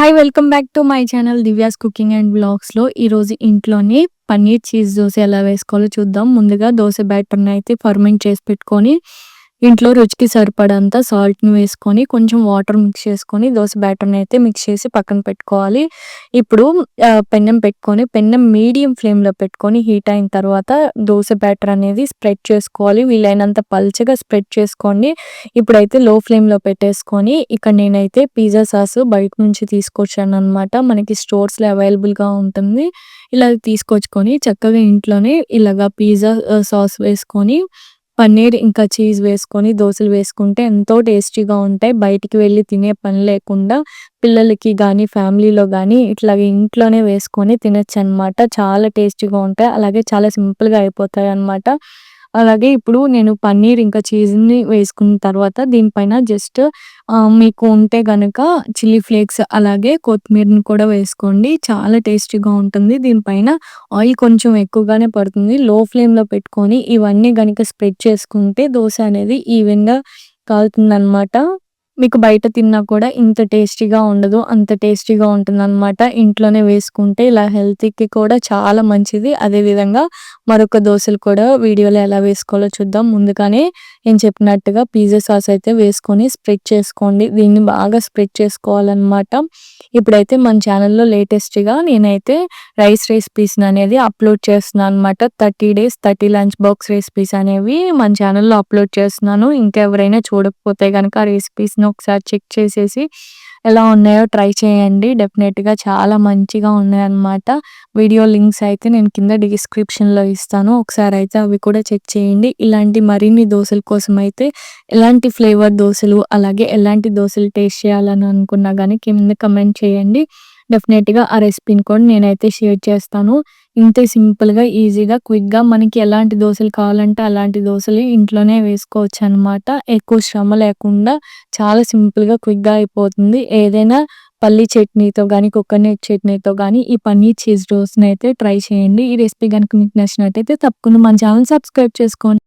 Hi welcome back to my channel Divya's cooking and బ్లాగ్స్లో ఈరోజు ఇంట్లోనే paneer cheese dosa ఎలా వేసుకోవాలో చూద్దాం. ముందుగా దోశ బ్యాటర్ని అయితే ఫర్మెంట్ చేసి పెట్టుకొని ఇంట్లో రుచికి సరిపడంత సాల్ట్ని వేసుకొని కొంచెం వాటర్ మిక్స్ చేసుకొని దోశ బ్యాటర్ని అయితే మిక్స్ చేసి పక్కన పెట్టుకోవాలి. ఇప్పుడు పెన్నం పెట్టుకొని పెన్నం మీడియం ఫ్లేమ్లో పెట్టుకొని హీట్ అయిన తర్వాత దోశ బ్యాటర్ అనేది స్ప్రెడ్ చేసుకోవాలి. వీలైనంత పల్చగా స్ప్రెడ్ చేసుకోండి. ఇప్పుడైతే లో ఫ్లేమ్లో పెట్టేసుకొని ఇక్కడ నేనైతే పిజ్జా సాస్ బయట నుంచి తీసుకొచ్చాను అనమాట మనకి స్టోర్స్లో అవైలబుల్గా ఉంటుంది. ఇలా తీసుకొచ్చుకొని చక్కగా ఇంట్లోనే ఇలాగా పిజ్జా సాస్ వేసుకొని పన్నీర్ ఇంకా చీజ్ వేసుకొని దోశలు వేసుకుంటే ఎంతో టేస్టీగా ఉంటాయి. బయటికి వెళ్ళి తినే పని లేకుండా పిల్లలకి కానీ ఫ్యామిలీలో కానీ ఇట్లాగే ఇంట్లోనే వేసుకొని తినచ్చు అనమాట చాలా టేస్టీగా ఉంటాయి. అలాగే చాలా సింపుల్గా అయిపోతాయి అనమాట అలాగే ఇప్పుడు నేను పన్నీర్ ఇంకా చీజ్‌ని వేసుకున్న తర్వాత దీనిపైన జస్ట్ మీకు ఉంటే గనక చిల్లీ ఫ్లేక్స్ అలాగే కొత్తిమీరని కూడా వేసుకోండి. చాలా టేస్టీగా ఉంటుంది. దీనిపైన ఆయిల్ కొంచెం ఎక్కువగానే పడుతుంది. లో ఫ్లేమ్‌లో పెట్టుకొని ఇవన్నీ గనక స్ప్రెడ్ చేసుకుంటే దోశ అనేది ఈవెన్‌గా కాలుతుందనమాట. మీకు బయట తిన్నా కూడా ఇంత టేస్టీగా ఉండదు. అంత టేస్టీగా ఉంటుందన్నమాట. ఇంట్లోనే వేసుకుంటే ఇలా హెల్త్‌కి కూడా చాలా మంచిది. అదేవిధంగా మరొక దోశలు కూడా వీడియోలో ఎలా వేసుకోవాలో చూద్దాం. ముందుగానే నేను చెప్పినట్టుగా పిజ్జా సాస్ అయితే వేసుకొని స్ప్రెడ్ చేసుకోండి. దీన్ని బాగా స్ప్రెడ్ చేసుకోవాలన్నమాట. ఇప్పుడైతే మన ఛానల్‌లో లేటెస్ట్‌గా నేనైతే రైస్ రెసిపీస్ని అనేది అప్లోడ్ చేస్తున్నాను అనమాట. Thirty days thirty lunch box recipes అనేవి మన ఛానల్‌లో అప్లోడ్ చేస్తున్నాను. ఇంకెవరైనా చూడకపోతే కనుక ఆ రెసిపీస్ను ఒకసారి చెక్ చేసేసి ఎలా ఉన్నాయో ట్రై చేయండి. డెఫినెట్గా చాలా మంచిగా ఉన్నాయన్నమాట. వీడియో లింక్స్ అయితే నేను కింద డిస్క్రిప్షన్లో ఇస్తాను. ఒకసారి అయితే అవి కూడా చెక్ చేయండి. ఇలాంటి మరిన్ని దోశల కోసం అయితే ఎలాంటి ఫ్లేవర్ దోశలు అలాగే ఎలాంటి దోశలు టేస్ట్ చేయాలని అనుకున్నా కానీ కింద కమెంట్ చేయండి. డెఫినెట్గా ఆ రెసిపీని కూడా నేనైతే షేర్ చేస్తాను. ఇంతే సింపుల్గా ఈజీగా క్విక్గా మనకి ఎలాంటి దోశలు కావాలంటే అలాంటి దోశలు ఇంట్లోనే వేసుకోవచ్చు అనమాట ఎక్కువ శ్రమ లేకుండా చాలా సింపుల్గా క్విక్గా అయిపోతుంది. ఏదైనా పల్లి చట్నీతో కానీ కోకోనట్ చట్నీతో కానీ ఈ పన్నీర్ చీజ్ రోస్ని అయితే ట్రై చేయండి. ఈ రెసిపీ కనుక మీకు నచ్చినట్టయితే తప్పకుండా మన ఛానల్ సబ్స్క్రైబ్ చేసుకోండి.